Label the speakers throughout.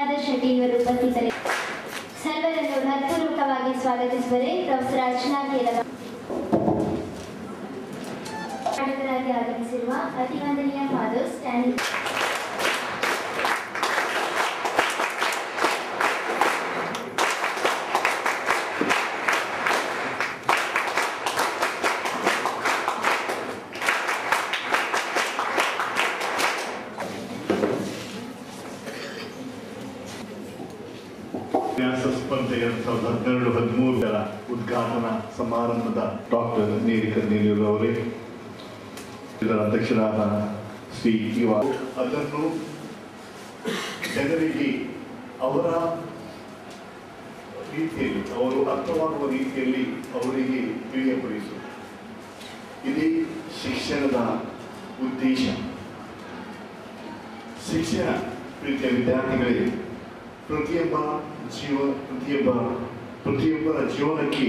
Speaker 1: ಗಂಗಾಧರ್ ಶೆಟ್ಟಿ ಇವರು ಉಪಸ್ಥಿತರೆ ಸರ್ವರನ್ನು ಹೃತ್ಪೂರ್ವಕವಾಗಿ ಸ್ವಾಗತಿಸುವರೆ ಪ್ರೊಫೆಸರ್ ಅರ್ಚನಾ ಆಗಮಿಸಿರುವ ಅತಿವಂದನೀಯ ಫಾದರ್ ಸ್ಟ್ಯಾನಿ
Speaker 2: ವ್ಯಾಸ ಸ್ಪರ್ಧೆ ಎರಡ್ ಸಾವಿರದ ಹನ್ನೆರಡು ಹದಿಮೂರರ ಉದ್ಘಾಟನಾ ಸಮಾರಂಭದ ಡಾಕ್ಟರ್ ನೀರಿಕ ನೀಲೂರು ಅವರೇ, ಇದರ ಅಧ್ಯಕ್ಷರಾದ ಶ್ರೀ ಇವ ಅದನ್ನು ಜನರಿಗೆ ಅವರ ರೀತಿಯಲ್ಲಿ, ಅವರು ಅರ್ಥವಾಗುವ ರೀತಿಯಲ್ಲಿ ಅವರಿಗೆ ತಿಳಿಯಪಡಿಸು. ಇದೇ ಶಿಕ್ಷಣದ ಉದ್ದೇಶ. ಶಿಕ್ಷಣ ಪ್ರೀತಿಯ ವಿದ್ಯಾರ್ಥಿಗಳಿಗೆ ಪ್ರತಿಯೊಬ್ಬ ಜೀವ, ಪ್ರತಿಯೊಬ್ಬ, ಪ್ರತಿಯೊಬ್ಬರ ಜೀವನಕ್ಕೆ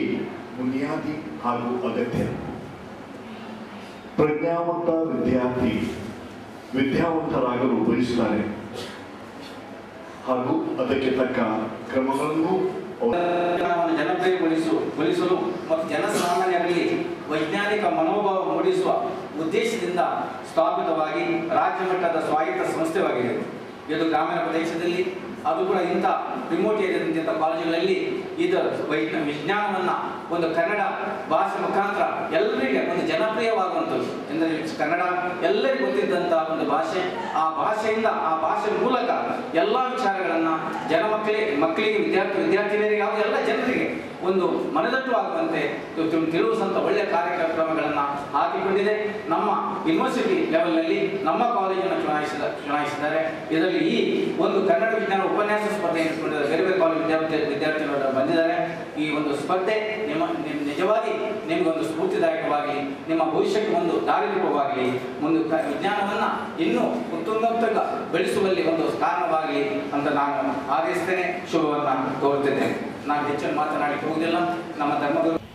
Speaker 2: ಬುನಿಯಾದಿ ಹಾಗೂ ಅಗತ್ಯ. ಪ್ರಜ್ಞಾವಂತ ವಿದ್ಯಾರ್ಥಿ, ವಿದ್ಯಾವಂತರಾಗಲು ಬಯಸುತ್ತಾರೆ ಹಾಗೂ ಅದಕ್ಕೆ ತಕ್ಕ ಕ್ರಮಗಳನ್ನು
Speaker 3: ಜನಪ್ರಿಯಗೊಳಿಸು ಮತ್ತು ಜನಸಾಮಾನ್ಯರಲ್ಲಿ ವೈಜ್ಞಾನಿಕ ಮನೋಭಾವ ಮೂಡಿಸುವ ಉದ್ದೇಶದಿಂದ ಸ್ಥಾಪಿತವಾಗಿ ರಾಜ್ಯ ಮಟ್ಟದ ಸ್ವಾಯತ್ತ ಸಂಸ್ಥೆಯಾಗಿದೆ. ಇದು ಗ್ರಾಮೀಣ ಪ್ರದೇಶದಲ್ಲಿ ಅದು ಕೂಡ ಇಂಥ ರಿಮೋಟ್ ಏರಿಯಾದಂಥ ಕಾಲೇಜುಗಳಲ್ಲಿ ಇದು ವೈಜ್ಞ ವಿಜ್ಞಾನವನ್ನು ಒಂದು ಕನ್ನಡ ಭಾಷೆ ಮುಖಾಂತರ ಎಲ್ಲರಿಗೆ ಒಂದು ಜನಪ್ರಿಯವಾಗುವಂಥದ್ದು. ಎಂದರೆ ಕನ್ನಡ ಎಲ್ಲರಿಗೂ ಗೊತ್ತಿದ್ದಂಥ ಒಂದು ಭಾಷೆ. ಆ ಭಾಷೆಯಿಂದ ಆ ಭಾಷೆ ಮೂಲಕ ಎಲ್ಲ ವಿಚಾರಗಳನ್ನು ಜನ ಮಕ್ಕಳಿಗೆ ಮಕ್ಕಳಿಗೆ, ವಿದ್ಯಾರ್ಥಿ, ವಿದ್ಯಾರ್ಥಿನಿಯರಿಗೆ ಹಾಗೂ ಎಲ್ಲ ಜನರಿಗೆ ಒಂದು ಮನದಟ್ಟುವಾಗುವಂತೆ ತಿಳಿಸುವಂಥ ಒಳ್ಳೆಯ ಕಾರ್ಯಕ್ರಮಗಳನ್ನು ಹಾಕಿಕೊಂಡಿದೆ. ನಮ್ಮ ಯೂನಿವರ್ಸಿಟಿ ಲೆವೆಲ್ನಲ್ಲಿ ನಮ್ಮ ಕಾಲೇಜನ್ನು ಚುನಾಯಿಸಿದ, ಚುನಾಯಿಸಿದ್ದಾರೆ. ಇದರಲ್ಲಿ ಈ ಒಂದು ಕನ್ನಡ ವಿಜ್ಞಾನ ಉಪನ್ಯಾಸ ಸ್ಪರ್ಧೆ ಇಟ್ಕೊಂಡಿದ್ದಾರೆ. ವಿದ್ಯಾರ್ಥಿ ವಿದ್ಯಾರ್ಥಿಗಳು ಬಂದಿದ್ದಾರೆ. ಈ ಒಂದು ಸ್ಪರ್ಧೆ ನಿಮ್ಮ ನಿಮ್- ನಿಜವಾಗಿ ನಿಮಗೊಂದು ಸ್ಫೂರ್ತಿದಾಯಕವಾಗಲಿ, ನಿಮ್ಮ ಭವಿಷ್ಯಕ್ಕೆ ಒಂದು ದಾರಿದೀಪವಾಗಲಿ, ಒಂದು ವಿಜ್ಞಾನವನ್ನು ಇನ್ನೂ ಉತ್ತುಂಗ ಬೆಳೆಸುವಲ್ಲಿ ಒಂದು ಕಾರಣವಾಗಲಿ ಅಂತ ನಾನು ಆದೇಶಿಸ್ತೇನೆ ಶುಭವನ್ನು ತೋರ್ತೇನೆ ನಾನು ಹೆಚ್ಚಿನ ಮಾತನಾಡಿ ಹೋಗುವುದಿಲ್ಲ. ನಮ್ಮ ಧರ್ಮಗುರು